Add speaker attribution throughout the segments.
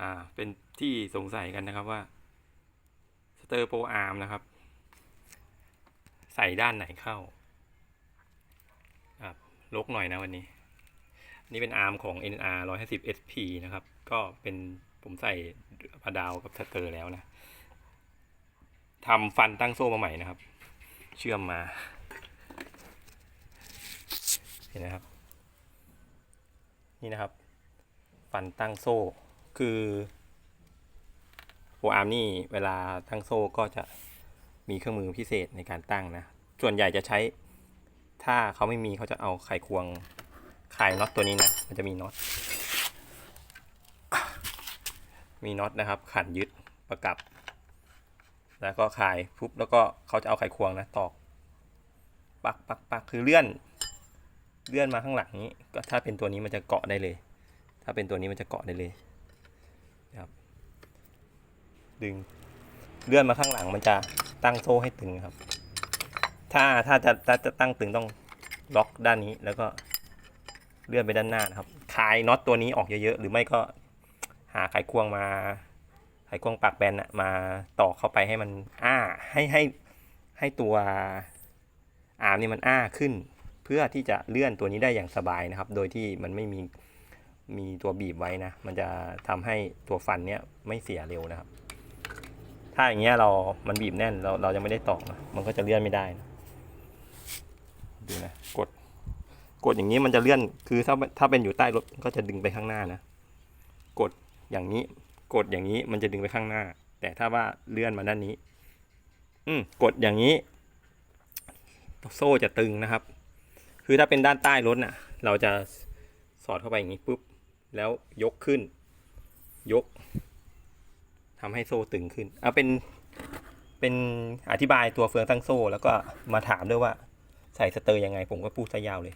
Speaker 1: อ่าเป็นที่สงสัยกันนะครับว่าสเตอร์โปรอาร์มนะครับ ใส่ด้านไหนเข้าครับลกหน่อยนะวันนี้ นี่เป็นอาร์มของ NR 150 SP นะครับ ก็เป็นผมใส่พาดาวกับสเตอร์แล้วนะทำฟันตั้งโซ่มาใหม่นะครับ เชื่อมมา เห็นนะครับ นี่นะครับ ฟันตั้งโซ่ คือโปรอาร์มนี่เวลาตั้งโซ่ก็จะมีเครื่องมือพิเศษในการตั้งนะ ส่วนใหญ่จะใช้ ถ้าเขาไม่มีเขาจะเอาไขควงคลายน็อตตัวนี้นะ มันจะมีน็อต มีน็อตนะครับ ขันยึดประกับ แล้วก็คายปุ๊บแล้วก็เขาจะเอาไขควงนะตอก ปักปักปักคือเลื่อน เลื่อนมาข้างหลังนี้ ก็ถ้าเป็นตัวนี้มันจะเกาะได้เลย ถ้าเป็นตัวนี้มันจะเกาะได้เลย ครับ ดึงเลื่อนมาข้างหลังมันจะตั้งโซ่ให้ตึงครับ ถ้าถ้าจะถ้าจะตั้งตึงต้องล็อกด้านนี้แล้วก็เลื่อนไปด้านหน้านะครับคลายน็อตตัวนี้ออกเยอะๆหรือไม่ก็หาไขควงมาไขควงปากแบนอะมาต่อเข้าไปให้มันอ้าให้ให้ให้ตัวอาร์มนี่มันอ้าขึ้น เพื่อที่จะเลื่อนตัวนี้ได้อย่างสบายนะครับ โดยที่มันไม่มี มีตัวบีบไว้นะ มันจะทำให้ตัวฟันเนี้ยไม่เสียเร็วนะครับ ถ้าอย่างเงี้ยเรา มันบีบแน่น เราเรายังไม่ได้ตอกนะ มันก็จะเลื่อนไม่ได้นะดูนะ กด กดอย่างนี้มันจะเลื่อน คือถ้าถ้าเป็นอยู่ใต้รถก็จะดึงไปข้างหน้านะ กดอย่างนี้ กดอย่างนี้มันจะดึงไปข้างหน้า แต่ถ้าว่าเลื่อนมาด้านนี้ อืมกดอย่างนี้ โซ่จะตึงนะครับ คือถ้าเป็นด้านใต้รถน่ะ เราจะ สอดเข้าไปอย่างนี้ปุ๊บ แล้วยกขึ้น ยกทำให้โซ่ตึงขึ้นเอาเป็นเป็นอธิบายตัวเฟืองตั้งโซ่ แล้วก็มาถามด้วยว่าใส่สเตอร์ยังไง ผมก็พูดซะยาวเลย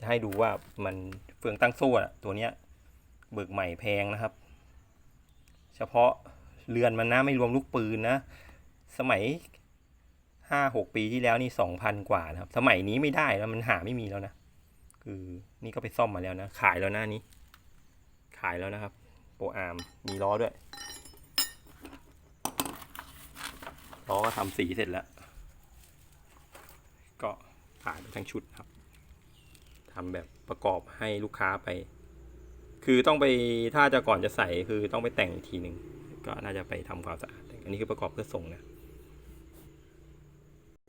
Speaker 1: จะให้ดูว่ามันเฟืองตั้งโซ่ตัวเนี้ยเบิกใหม่แพงนะครับ เฉพาะเรือนมันนะไม่รวมลูกปืนนะ สมัยห้าหกปีที่แล้วนี่สองพันกว่านะครับ สมัยนี้ไม่ได้แล้วมันหาไม่มีแล้วนะ คือนี่ก็ไปซ่อมมาแล้วนะ ขายแล้วหนะนี่ขายแล้วนะครับ โปรอาร์มมีล้อด้วย ล้อก็ทำสีเสร็จแล้ว ก็ขายไปทั้งชุดครับทำแบบประกอบให้ลูกค้าไป คือต้องไปถ้าจะก่อนจะใส่คือต้องไปแต่งอีกทีหนึ่งก็น่าจะไปทำความสะอาดอันนี้คือประกอบเพื่อส่งนะ